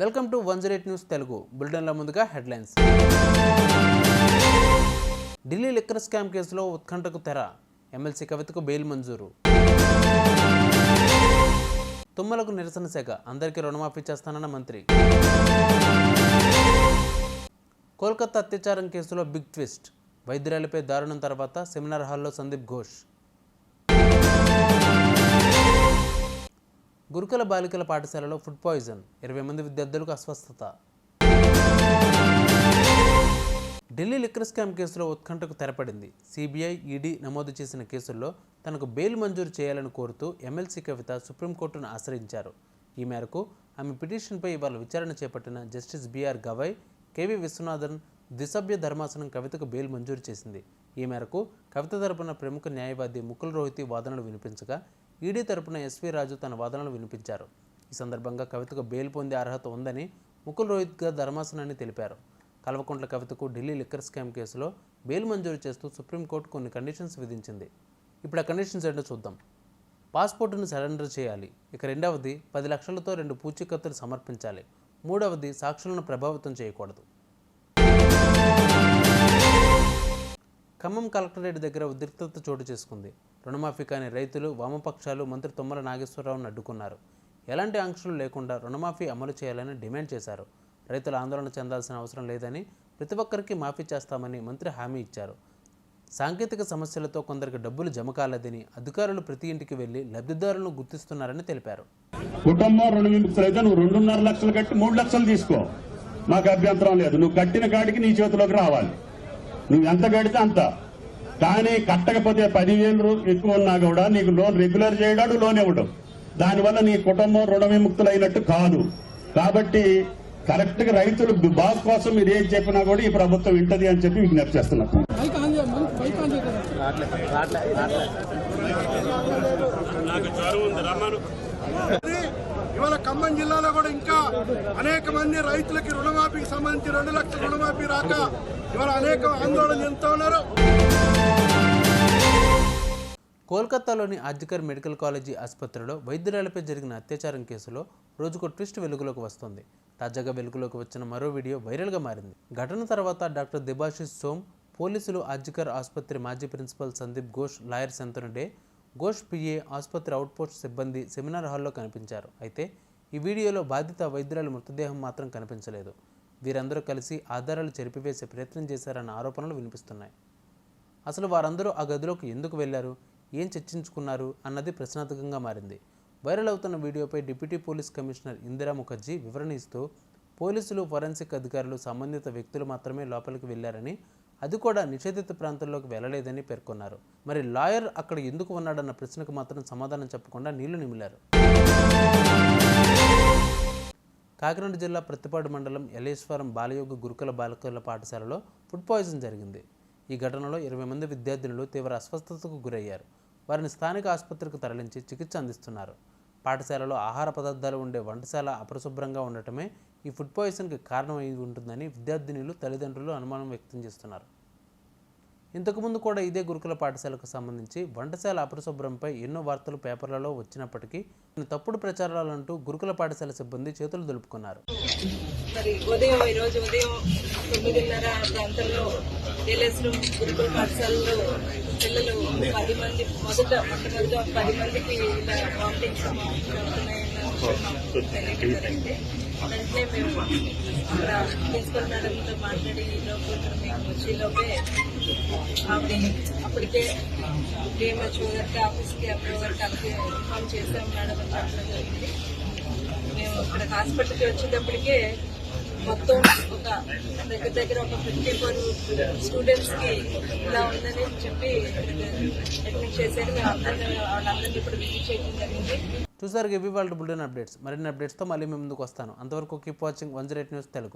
Welcome to one zero eight news Telugu. బులెటిన్ల ముందుగా headlines. Delhi liquor scam కేసులో ఉత్కంఠకు తెర. MLC కవితకు బెయిల్ మంజూరు. తుమ్మలకు నిరసన శాఖ. అందరికీ రుణమాఫీ చేస్తానన్న మంత్రి. కోల్కతా అత్యాచారం కేసులో బిగ్ ట్విస్ట్. వైద్యురాలిపై దారుణం తర్వాత సెమినార్ హాల్లో సందీప్ ఘోష్. గురుకుల బాలికల పాఠశాలలో ఫుడ్ పాయిజన్ ఇరవై మంది విద్యార్థులకు అస్వస్థత. ఢిల్లీ లిక్కర్ స్కామ్ కేసులో ఉత్కంఠకు తెరపడింది. సిబిఐ ఈడీ నమోదు చేసిన కేసుల్లో తనకు బెయిల్ మంజూరు చేయాలని కోరుతూ ఎమ్మెల్సీ కవిత సుప్రీంకోర్టును ఆశ్రయించారు. ఈ మేరకు ఆమె పిటిషన్పై ఇవాళ విచారణ చేపట్టిన justice BR Gavai KV Viswanathan ద్విసభ్య ధర్మాసనం కవితకు బెయిల్ మంజూరు చేసింది. ఈ మేరకు కవిత తరపున ప్రముఖ న్యాయవాది ముకుల్ రోహితి వాదనలు వినిపించగా ఈడీ తరపున ఎస్వి రాజు తన వాదనలు వినిపించారు. ఈ సందర్భంగా కవితకు బెయిల్ పొందే అర్హత ఉందని ముకుల్ రోహిత్గా ధర్మాసనాన్ని తెలిపారు. కల్వకుంట్ల కవితకు ఢిల్లీ లిక్కర్ స్కామ్ కేసులో బెయిల్ మంజూరు చేస్తూ సుప్రీంకోర్టు కొన్ని కండిషన్స్ విధించింది. ఇప్పుడు ఆ కండిషన్స్ ఏంటో చూద్దాం. పాస్పోర్టును సరెండర్ చేయాలి. ఇక రెండవది పది లక్షలతో రెండు పూచీకత్తులు సమర్పించాలి. మూడవది సాక్షులను ప్రభావితం చేయకూడదు. ఖమ్మం కలెక్టరేట్ దగ్గర ఉద్రిక్తత చోటు చేసుకుంది. రుణమాఫీ కాని రైతులు వామపక్షాలు మంత్రి తుమ్మల నాగేశ్వరరావును అడ్డుకున్నారు ఎలాంటి ఆంక్షలు లేకుండా రుణమాఫీ అమలు చేయాలని డిమాండ్ చేశారు. రైతులు ఆందోళన చెందాల్సిన అవసరం లేదని ప్రతి ఒక్కరికి మాఫీ చేస్తామని మంత్రి హామీ ఇచ్చారు. సాంకేతిక సమస్యలతో కొందరికి డబ్బులు జమ కాలేదని అధికారులు ప్రతి ఇంటికి వెళ్ళి లబ్ధిదారులను గుర్తిస్తున్నారని తెలిపారు. కుటుంబం రెండు నువ్వు రెండున్నర లక్షలు కట్టి మూడు లక్షలు తీసుకో. మాకు అభ్యంతరం లేదు. నువ్వు కట్టిన కాడికి నీ చేతిలోకి రావాలి. నువ్వు ఎంత కడితే అంత. కానీ కట్టకపోతే పదివేలు ఎక్కువ ఉన్నా కూడా నీకు లోన్ రెగ్యులర్ చేయడాడు లోన్ ఇవ్వడం. దానివల్ల నీ కుటుంబం రుణ విముక్తులు అయినట్టు కాదు. కాబట్టి కరెక్ట్గా రైతులు బాస్ కోసం మీరు ఏం చెప్పినా కూడా ఈ ప్రభుత్వం వింటది అని చెప్పి విజ్ఞప్తి చేయ ఇవాళ ఖమ్మం జిల్లాలో కూడా ఇంకా అనేక మంది రైతులకి రుణమాఫీకి సంబంధించి రెండు లక్షల రుణమాఫీ రాక ఇవాళ అనేక ఆందోళన చెందుతా ఉన్నారు. కోల్కతాలోని ఆర్జికర్ మెడికల్ కాలేజీ ఆసుపత్రిలో వైద్యురాలపై జరిగిన అత్యాచారం కేసులో రోజుకో ట్విస్ట్ వెలుగులోకి వస్తుంది. తాజాగా వెలుగులోకి వచ్చిన మరో వీడియో వైరల్గా మారింది. ఘటన తర్వాత డాక్టర్ దిభాషిష్ సోమ్ పోలీసులు ఆర్జికర్ ఆసుపత్రి మాజీ principal Sandip Ghosh lawyer Santanu De Ghosh PA ఆసుపత్రి అవుట్పోస్ట్ సిబ్బంది సెమినార్ హాల్లో కనిపించారు. అయితే ఈ వీడియోలో బాధిత వైద్యురాల మృతదేహం మాత్రం కనిపించలేదు. వీరందరూ కలిసి ఆధారాలు చెరిపివేసే ప్రయత్నం చేశారన్న ఆరోపణలు వినిపిస్తున్నాయి. అసలు వారందరూ ఆ గదిలోకి ఎందుకు వెళ్ళారు ఏం చర్చించుకున్నారు? అన్నది ప్రశ్నార్థకంగా మారింది. వైరల్ అవుతున్న వీడియోపై deputy police commissioner Indira Mukherjee వివరణ ఇస్తూ పోలీసులు ఫోరెన్సిక్ అధికారులు సంబంధిత వ్యక్తులు మాత్రమే లోపలికి వెళ్ళారని అది కూడా నిషేధిత ప్రాంతంలోకి వెళ్ళలేదని పేర్కొన్నారు. మరి లాయర్ అక్కడ ఎందుకు ఉన్నాడన్న ప్రశ్నకు మాత్రం సమాధానం చెప్పకుండా నీళ్ళు నిమిలారు. కాకినాడ జిల్లా ప్రతిపాడు మండలం ఎలేశ్వరం బాలయోగ గురుకుల బాలికల పాఠశాలలో ఫుడ్ పాయిజన్ జరిగింది. ఈ ఘటనలో ఇరవై మంది విద్యార్థినులు తీవ్ర అస్వస్థతకు గురయ్యారు. వారిని స్థానిక ఆసుపత్రికి తరలించి చికిత్స అందిస్తున్నారు. పాఠశాలలో ఆహార పదార్థాలు ఉండే వంటశాల అపరిశుభ్రంగా ఉండటమే ఈ ఫుడ్ పాయిజన్కి కారణమై ఉంటుందని విద్యార్థినులు తల్లిదండ్రులు అనుమానం వ్యక్తం చేస్తున్నారు. ఇంతకుముందు కూడా ఇదే గురుకుల పాఠశాలకు సంబంధించి వంటశాల అపరిశుభ్రంపై ఎన్నో వార్తలు పేపర్లలో వచ్చినప్పటికీ తప్పుడు ప్రచారాలంటూ గురుకుల పాఠశాల సిబ్బంది చేతులు దులుపుకున్నారు. మరి ఉదయం ఈ రోజు ఉదయం తొమ్మిదిన్నర ప్రాంతంలో ఏలేశ్వరం గురుకుల పాఠశాలలో పిల్లలు పది మంది మొదట మొట్టమొదట పది మందికి ఇలా వామిటింగ్స్ తెలియజేయాలంటే వెంటనే మేము అక్కడ ప్రిన్సిపల్ మేడంతో మాట్లాడి ఈ లోపు మేము వచ్చే ఆవిడ అప్పటికే డిఎంహెచ్ఓ గారికి ఆఫీస్కి అప్పుడు గారికి ఇన్ఫార్మ్ చేశాం మేడం అని చెప్పడం జరిగింది. మేము ఇక్కడ హాస్పిటల్కి వచ్చేటప్పటికే మొత్తం ఒక దగ్గర దగ్గర ఒక ఫిఫ్టీ ఫోర్ స్టూడెంట్స్కి ఇలా ఉందని చెప్పి అడ్మిట్ చేశారు. మేము అందరినీ వాళ్ళందరినీ ఇప్పుడు విజిట్ చేయడం జరిగింది. చూసారు ఇవి వాళ్ళ బులెటిన్ అప్డేట్స్. మరిన్ని అప్డేట్స్తో మళ్ళీ మీ ముందుకు వస్తాను. అంతవరకు keep watching one zero eight news Telugu.